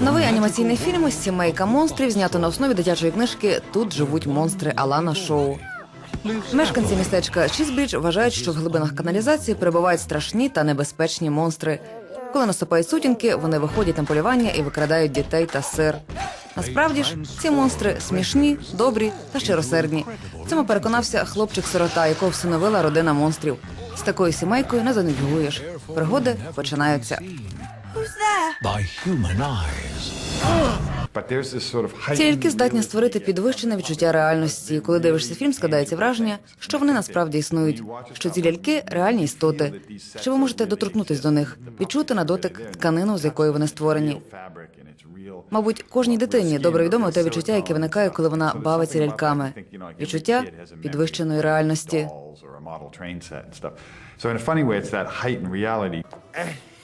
Новий анімаційний фільм Сімейка монстрів знято на основі дитячої книжки Тут живуть монстри Алана Шоу. Мешканці містечка Чізбрідж вважають, що в глибинах каналізації перебувають страшні та небезпечні монстри. Коли наступають сутінки, вони виходять на полювання і викрадають дітей та сир. Насправді ж, ці монстри смішні, добрі та щиросердні. Цьому переконався хлопчик-сирота, якого всиновила родина монстрів. З такою сімейкою не занудьгуєш. Пригоди починаються. By human eyes. But sort of Ці здатні створити підвищене відчуття реальності. Коли дивишся фільм, складається враження, що вони насправді існують, що ці ляльки реальні істоти, що ви можете доторкнутися до них, відчути на дотик тканину, з якої вони створені. Мабуть, кожній дитині добре відомо те відчуття, яке виникає, коли вона бавиться ляльками. Відчуття підвищеної реальності.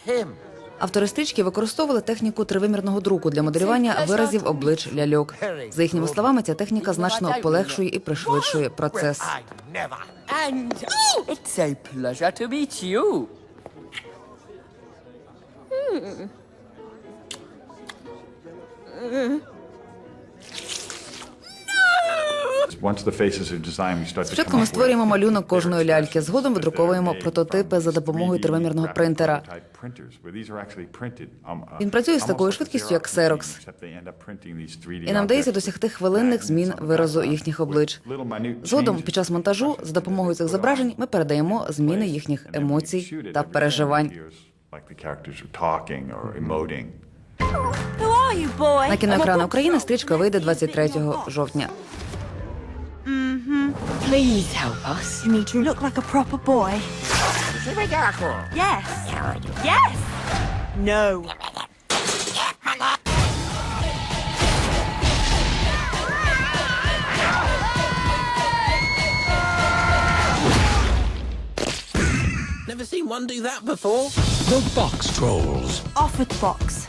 Dolls or a model train set and stuff. So in a funny way, it's that heightened reality. Автори стрічки використовували техніку тривимірного друку для моделювання виразів облич ляльок. За їхніми словами, ця техніка значно полегшує і пришвидшує процес. I Спочатку ми створюємо малюнок кожної ляльки. Згодом видруковуємо прототипи за допомогою тривимірного принтера. Він працює з такою швидкістю, як Xerox. І нам вдається досягти хвилинних змін виразу їхніх облич. Згодом, під час монтажу, за допомогою цих зображень, ми передаємо зміни їхніх емоцій та переживань. На кіноекрани України стрічка вийде 23 жовтня. Please help us. You need to look like a proper boy. Yes. Yes. No. Never seen one do that before. The Box Trolls. Off with the box.